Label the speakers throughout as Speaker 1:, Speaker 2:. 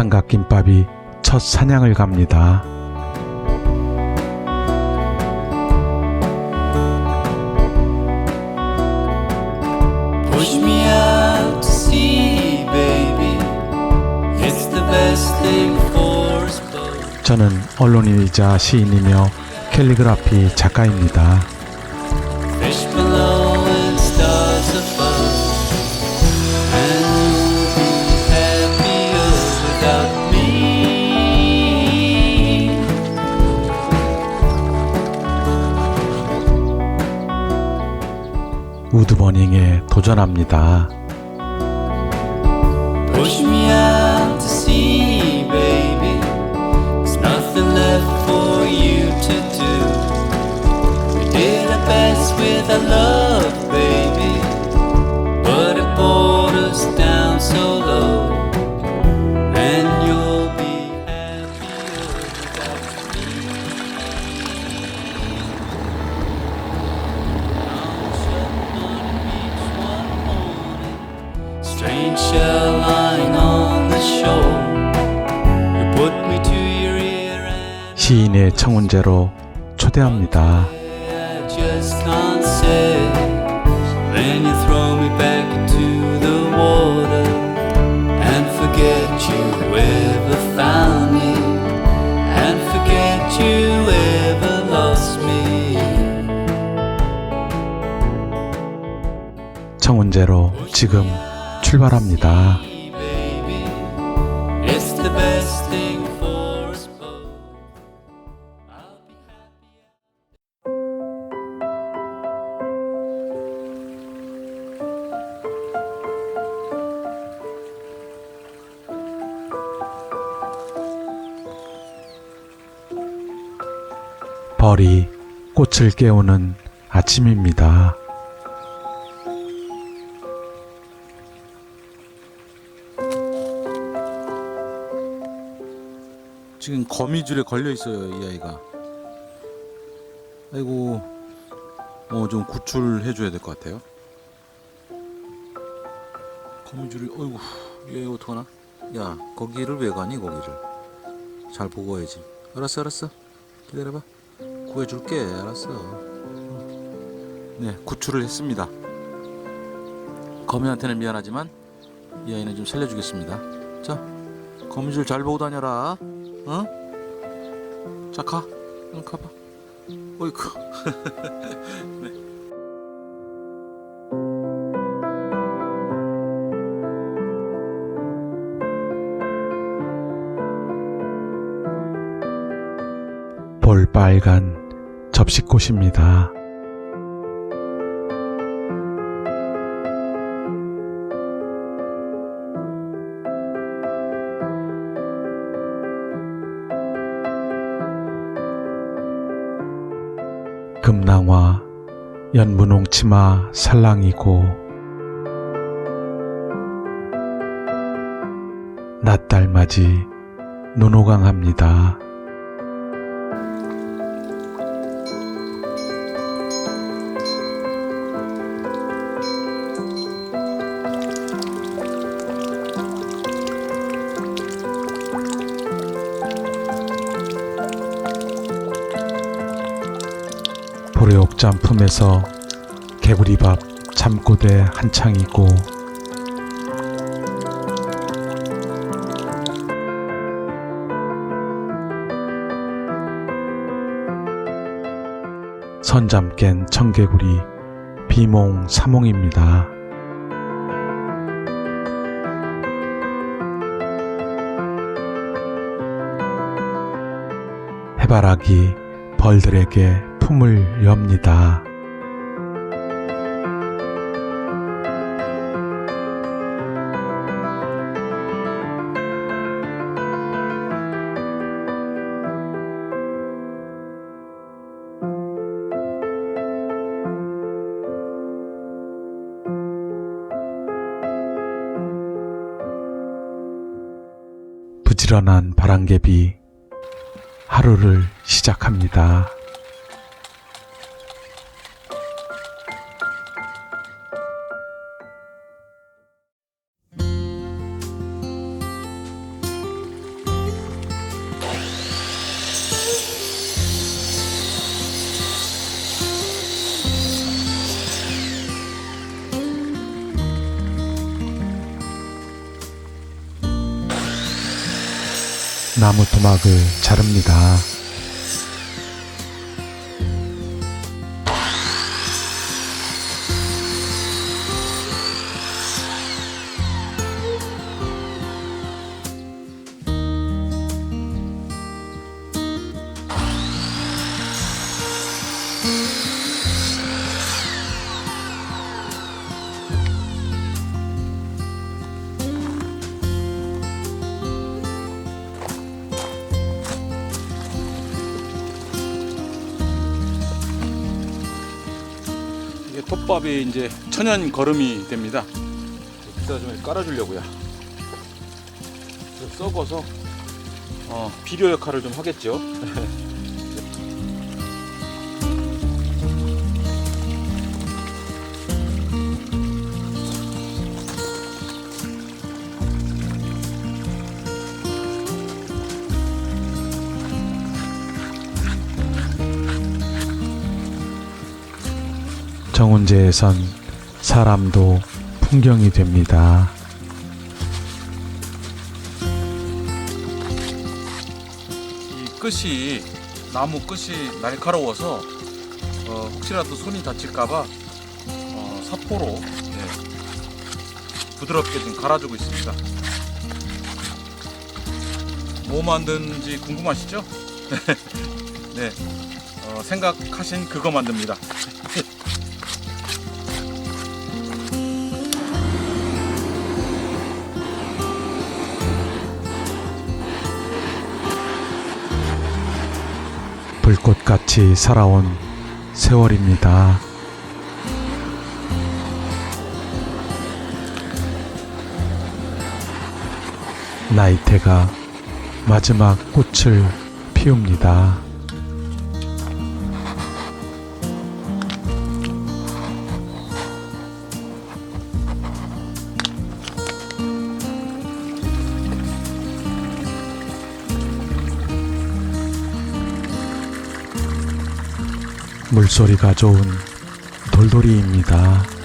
Speaker 1: 삼각김밥이 첫 사냥을 갑니다. 저는 언론인이자 시인이며 캘리그라피 작가입니다. 우드버닝에 도전합니다. 시인의 청운제로 초대합니다. 청운제로 지금 출발합니다. 벌이 꽃을 깨우는 아침입니다.
Speaker 2: 지금 거미줄에 걸려 있어요 이 아이가. 아이고 어 좀 구출해 줘야 될 것 같아요. 거미줄이 어이구 얘 어떡하나? 야 거기를 왜 가니 거기를? 잘 보고 와야지. 알았어 알았어. 기다려봐 구해줄게 알았어 네 구출을 했습니다 거미한테는 미안하지만 이 아이는 좀 살려주겠습니다 자 거미줄 잘 보고 다녀라 어? 자, 가. 응, 가봐. 어이쿠. 네.
Speaker 1: 볼빨간 접시꽃입니다. 금낭화, 연분홍 치마 살랑이고 낯달맞이 눈호강합니다. 보레옥 품에서 개구리밥 잠꼬대 한창이고 선잠 깬 청개구리 비몽 사몽입니다. 해바라기 벌들에게 품을 엽니다. 부지런한 바람개비 하루를 시작합니다. 나무 토막을 자릅니다.
Speaker 2: 톱밥이 이제 천연 거름이 됩니다. 여기다 좀 깔아주려고요. 좀 썩어서 어, 비료 역할을 좀 하겠죠.
Speaker 1: 정운제에선 사람도 풍경이 됩니다.
Speaker 2: 이 끝이 나무 끝이 날카로워서 어, 혹시라도 손이 다칠까봐 어, 사포로 네, 부드럽게 좀 갈아주고 있습니다. 뭐 만드는지 궁금하시죠? 네, 어, 생각하신 그거 만듭니다.
Speaker 1: 불꽃같이 살아온 세월입니다. 나이테가 마지막 꽃을 피웁니다. 물소리가 좋은 돌돌이입니다.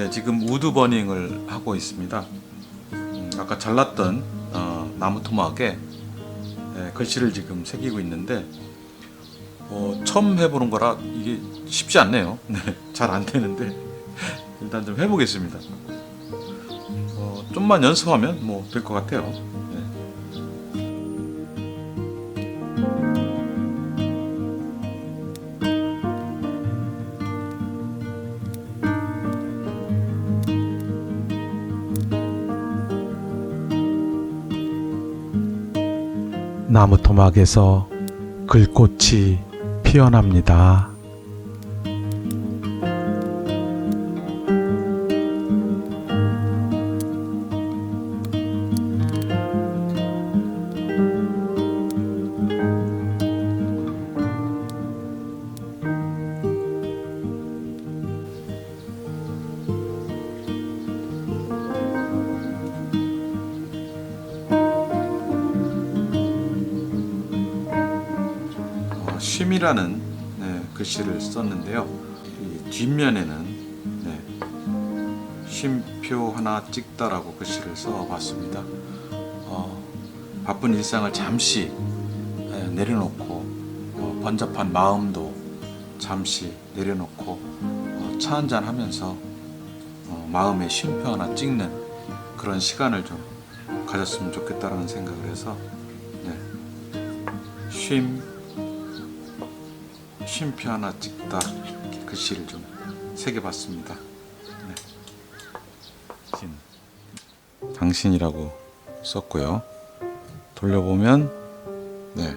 Speaker 2: 네, 지금 우드 버닝을 하고 있습니다. 음, 아까 잘랐던 어, 나무 토막에 네, 글씨를 지금 새기고 있는데 어, 처음 해보는 거라 이게 쉽지 않네요. 네, 잘 안 되는데 일단 좀 해보겠습니다. 어, 좀만 연습하면 뭐 될 것 같아요.
Speaker 1: 나무 토막에서 글꽃이 피어납니다.
Speaker 2: 어, 쉼이라는 네, 글씨를 썼는데요. 이 뒷면에는 네, 쉼표 하나 찍다라고 글씨를 써봤습니다. 어, 바쁜 일상을 잠시 네, 내려놓고 어, 번잡한 마음도 잠시 내려놓고 어, 차 한잔 하면서 어, 마음에 쉼표 하나 찍는 그런 시간을 좀 가졌으면 좋겠다라는 생각을 해서 네, 쉼 쉼표 하나 찍다 이렇게 글씨를 좀 새겨봤습니다. 네. 진. 당신이라고 썼고요. 돌려보면 네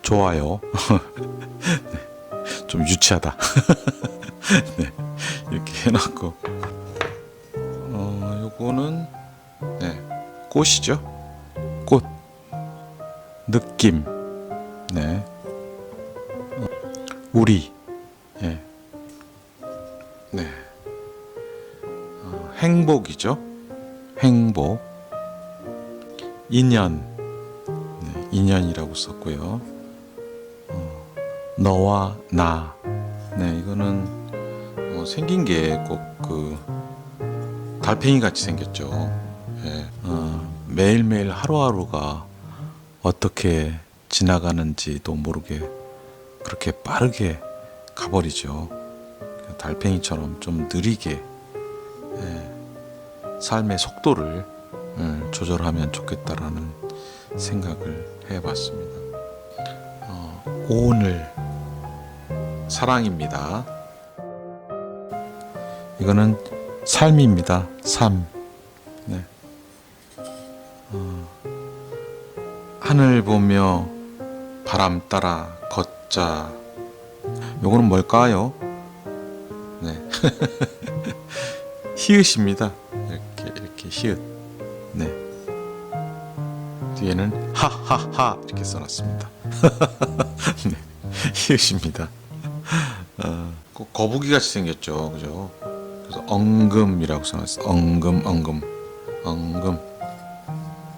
Speaker 2: 좋아요. 네. 좀 유치하다. 네. 이렇게 해놨고 어 요거는 네 꽃이죠 꽃 느낌 네 어, 우리. 예. 네. 어, 행복이죠? 행복. 인연. 네, 인연이라고 썼고요. 어, 너와 나. 네, 이거는 어, 생긴 게 꼭 그 달팽이 같이 생겼죠. 예, 어, 매일매일 하루하루가 어떻게 지나가는지도 모르게 그렇게 빠르게 가버리죠. 달팽이처럼 좀 느리게 예, 삶의 속도를 음, 조절하면 좋겠다라는 생각을 해봤습니다. 어, 오늘 사랑입니다. 이거는 삶입니다. 삶. 네. 어, 하늘 보며 바람 따라 걷 자. 요거는 뭘까요? 네. 히읗입니다. 이렇게 이렇게 히읗. 네. 뒤에는 하하하 이렇게 써놨습니다. 네. 히읗입니다. 어, 꼭 거북이 같이 생겼죠, 그죠? 그래서 엉금이라고 써놨어. 엉금, 엉금, 엉금.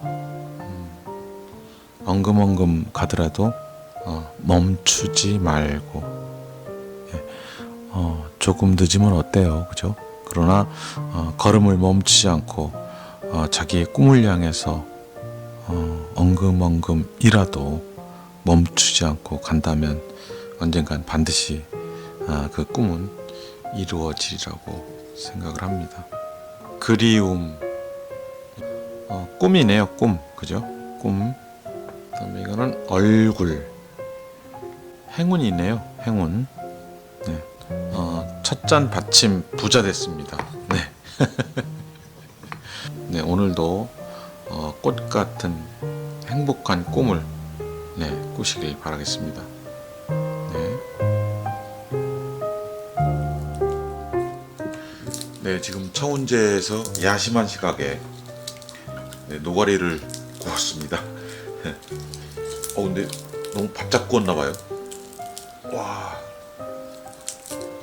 Speaker 2: 음, 엉금엉금 가더라도 어, 멈추지 말고. 예, 어, 조금 늦으면 어때요, 그죠? 그러나 어, 걸음을 멈추지 않고 어, 자기의 꿈을 향해서 어, 엉금엉금이라도 멈추지 않고 간다면 언젠간 반드시 아, 그 꿈은 이루어지리라고 생각을 합니다. 그리움, 어, 꿈이네요, 꿈, 그죠? 꿈. 그다음에 이거는 얼굴, 행운이네요, 행운. 네, 어, 첫잔 받침 부자 됐습니다. 네, 네 오늘도 어, 꽃 같은 행복한 꿈을 네 꾸시길 바라겠습니다. 네. 네, 지금 청운제에서 야심한 시각에 네, 노가리를 구웠습니다. 어, 근데 너무 바짝 구웠나 봐요. 와,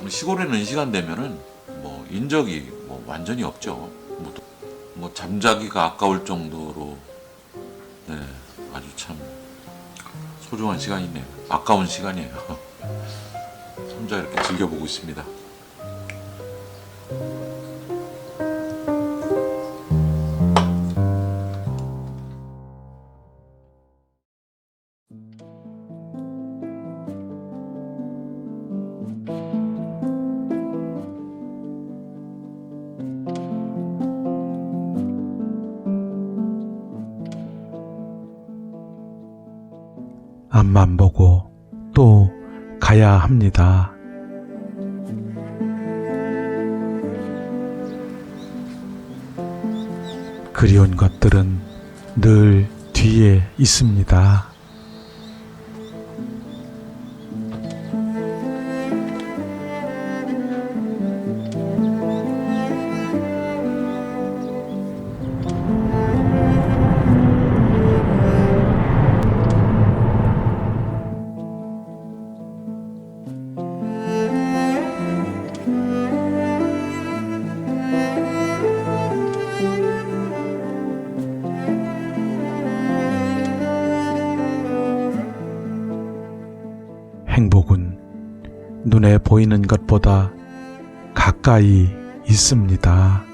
Speaker 2: 시골에는 이 시간 되면은 뭐 인적이 뭐 완전히 없죠. 뭐, 또- 뭐 잠자기가 아까울 정도로 네, 아주 참 소중한 시간이네요. 아까운 시간이에요. 혼자 이렇게 즐겨보고 있습니다.
Speaker 1: 앞만 보고 또 가야 합니다. 그리운 것들은 늘 뒤에 있습니다. 눈에 보이는 것보다 가까이 있습니다.